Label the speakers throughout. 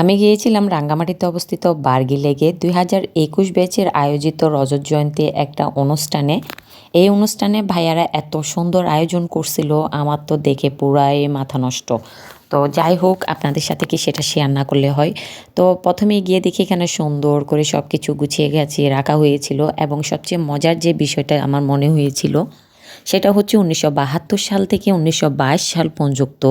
Speaker 1: আমি গিয়েছিলাম রাঙ্গামাটিতে অবস্থিত বার্গি লেগে দুই হাজার একুশ ব্যাচের আয়োজিত রজত জয়ন্তী একটা অনুষ্ঠানে। এই অনুষ্ঠানে ভাইয়ারা এত সুন্দর আয়োজন করছিল, আমার তো দেখে পুরাই মাথা নষ্ট। তো যাই হোক, আপনাদের সাথে কি সেটা শেয়ার না করলে হয়? তো প্রথমে গিয়ে দেখি এখানে সুন্দর করে সব কিছু গুছিয়ে গেছে রাখা হয়েছিল এবং সবচেয়ে মজার যে বিষয়টা আমার মনে হয়েছিল, সেটা হচ্ছে উনিশশো বাহাত্তর সাল থেকে উনিশশো বাইশ সাল পর্যন্ত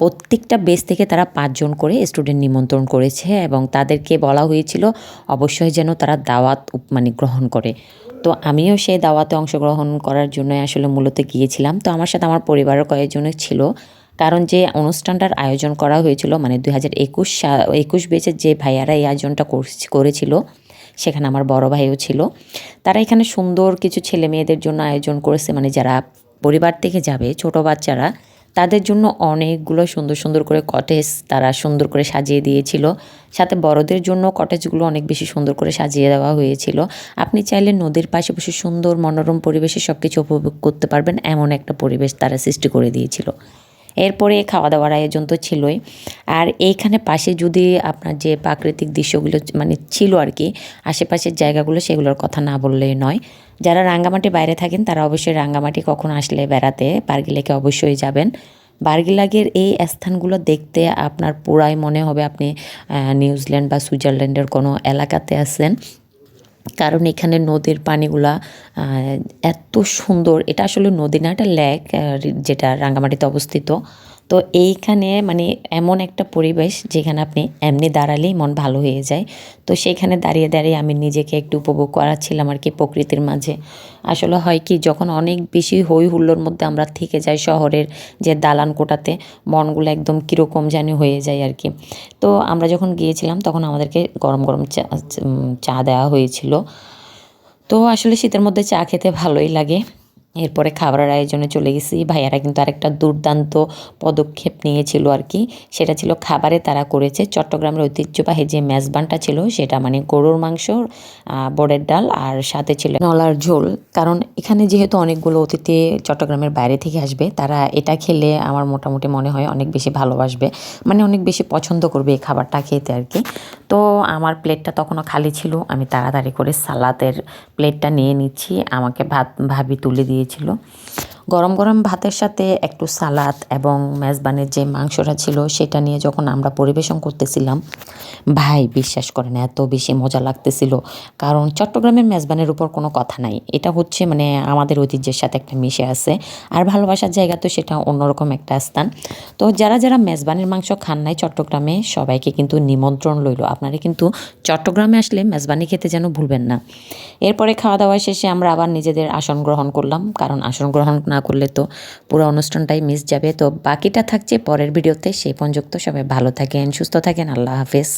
Speaker 1: প্রত্যেকটা বেস থেকে তারা পাঁচজন করে স্টুডেন্ট নিমন্ত্রণ করেছে এবং তাদেরকে বলা হয়েছিল অবশ্যই যেন তারা দাওয়াত মানে গ্রহণ করে। তো আমিও সেই দাওয়াতে অংশগ্রহণ করার জন্য আসলে মূলত গিয়েছিলাম। তো আমার সাথে আমার পরিবারের কয়েকজনের ছিল। কারণ যে অনুষ্ঠানটার আয়োজন করা হয়েছিল মানে দুই হাজার একুশ একুশ বেচের যে ভাইয়ারা এই আয়োজনটা করেছিল, সেখানে আমার বড় ভাইও ছিল। তারা এখানে সুন্দর কিছু ছেলে মেয়েদের জন্য আয়োজন করেছে। মানে যারা পরিবার থেকে যাবে, ছোট বাচ্চারা তাদের জন্য অনেকগুলো সুন্দর সুন্দর করে কটেজ তারা সুন্দর করে সাজিয়ে দিয়েছিল। সাথে বড়দের জন্য কটেজগুলো অনেক বেশি সুন্দর করে সাজিয়ে দেওয়া হয়েছিল। আপনি চাইলে নদীর পাশে বসে সুন্দর মনোরম পরিবেশে সব কিছু উপভোগ করতে পারবেন, এমন একটা পরিবেশ তারা সৃষ্টি করে দিয়েছিল। এরপরে খাওয়া দাওয়ার আয়োজন তো ছিলই। আর এইখানে পাশে যদি আপনার যে প্রাকৃতিক দৃশ্যগুলো মানে ছিল আর কি, আশেপাশের জায়গাগুলো সেগুলোর কথা না বললেই নয়। যারা রাঙ্গামাটি বাইরে থাকেন, তারা অবশ্যই রাঙ্গামাটি কখন আসলে বেড়াতে, বার্গিলেকে অবশ্যই যাবেন। বার্গিলাগের এই স্থানগুলো দেখতে আপনার পুরাই মনে হবে আপনি নিউজিল্যান্ড বা সুইজারল্যান্ডের কোনো এলাকাতে আছেন। কারণ এখানে নদীর পানিগুলা এত সুন্দর। এটা আসলে নদী না, এটা ল্যাক যেটা রাঙ্গামাটিতে অবস্থিত। তো এইখানে মানে এমন একটা পরিবেশ যেখানে আপনি এমনি দাঁড়ালেই মন ভালো হয়ে যায়। তো সেখানে দাঁড়িয়ে দাঁড়িয়ে আমি নিজেকে একটু উপভোগ করাচ্ছিলাম আর কি প্রকৃতির মাঝে। আসলে হয় কি, যখন অনেক বেশি হই হুল্লোর মধ্যে আমরা থেকে যাই শহরের যে দালান কোটাতে, মনগুলো একদম কীরকম জানি হয়ে যায় আর কি। তো আমরা যখন গিয়েছিলাম তখন আমাদেরকে গরম গরম চা চা দেওয়া হয়েছিল। তো আসলে শীতের মধ্যে চা খেতে ভালোই লাগে। এরপরে খাবারের আয়োজনে চলে গেছি। ভাইয়ারা কিন্তু আরেকটা দুর্দান্ত পদক্ষেপ নিয়েছিল আর কি। সেটা ছিল খাবারে তারা করেছে চট্টগ্রামের ঐতিহ্যবাহী যে মেজবানটা ছিল, সেটা মানে গরুর মাংস বড়ের ডাল আর সাথে ছিল নলার ঝোল। কারণ এখানে যেহেতু অনেকগুলো অতিথি চট্টগ্রামের বাইরে থেকে আসবে, তারা এটা খেলে আমার মোটামুটি মনে হয় অনেক বেশি ভালোবাসবে। মানে অনেক বেশি পছন্দ করবে এই খাবারটা খেতে আর কি। তো আমার প্লেটটা তখনও খালি ছিল, আমি তাড়াতাড়ি করে সালাদের প্লেটটা নিয়ে নিচ্ছি। আমাকে ভাত, ভাবি তুলে দিয়ে দিয়েছিল গরম গরম ভাতের সাথে একটু সালাদ এবং মেজবানের যে মাংসটা ছিল সেটা নিয়ে যখন আমরা পরিবেশন করতেছিলাম, ভাই বিশ্বাস করেন এত বেশি মজা লাগতেছিল। কারণ চট্টগ্রামের মেজবানের উপর কোনো কথা নাই। এটা হচ্ছে মানে আমাদের ঐতিহ্যের সাথে একটা মিশে আছে। আর ভালোবাসার জায়গা তো সেটা অন্যরকম একটা স্থান। তো যারা যারা মেজবানের মাংস খান নাই চট্টগ্রামে, সবাইকে কিন্তু নিমন্ত্রণ লইল আপনারা কিন্তু চট্টগ্রামে আসলে মেজবানি খেতে যেন ভুলবেন না। এরপরে খাওয়া দাওয়া শেষে আমরা আবার নিজেদের আসন গ্রহণ করলাম। কারণ আসন গ্রহণ না করলে তো পুরো অনুষ্ঠানটাই মিস যাবে। তো বাকিটা থাকছে পরের ভিডিওতে। সেই পর্যন্ত সবাই ভালো থাকেন, সুস্থ থাকেন। আল্লাহ হাফেজ।